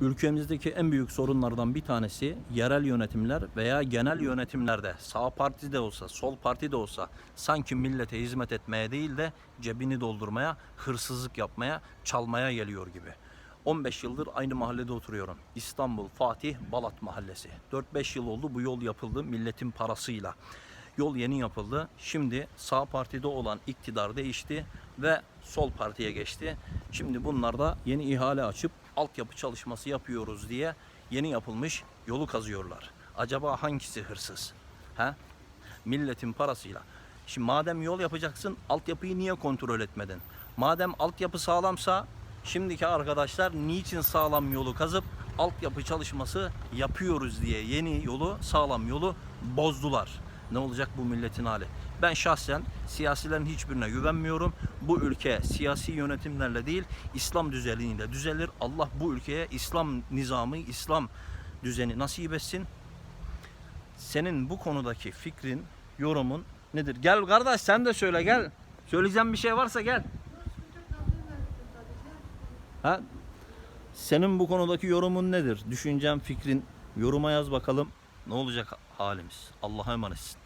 Ülkemizdeki en büyük sorunlardan bir tanesi yerel yönetimler veya genel yönetimlerde sağ parti de olsa, sol parti de olsa sanki millete hizmet etmeye değil de cebini doldurmaya, hırsızlık yapmaya, çalmaya geliyor gibi. 15 yıldır aynı mahallede oturuyorum. İstanbul Fatih Balat Mahallesi. 4-5 yıl oldu bu yol yapıldı milletin parasıyla. Yol yeni yapıldı. Şimdi sağ partide olan iktidar değişti ve sol partiye geçti. Şimdi bunlar da yeni ihale açıp altyapı çalışması yapıyoruz diye yeni yapılmış yolu kazıyorlar. Acaba hangisi hırsız? He? Milletin parasıyla. Şimdi madem yol yapacaksın altyapıyı niye kontrol etmedin? Madem altyapı sağlamsa şimdiki arkadaşlar niçin sağlam yolu kazıp altyapı çalışması yapıyoruz diye yeni yolu sağlam yolu bozdular. Ne olacak bu milletin hali? Ben şahsen siyasilerin hiçbirine güvenmiyorum. Bu ülke siyasi yönetimlerle değil İslam düzeniyle düzelir. Allah bu ülkeye İslam nizamı, İslam düzeni nasip etsin. Senin bu konudaki fikrin, yorumun nedir? Gel kardeş sen de söyle gel. Söyleyeceğim bir şey varsa gel. Ha? Senin bu konudaki yorumun nedir? Düşüncen, fikrin yoruma yaz bakalım. Ne olacak halimiz? Allah'a emanetsin.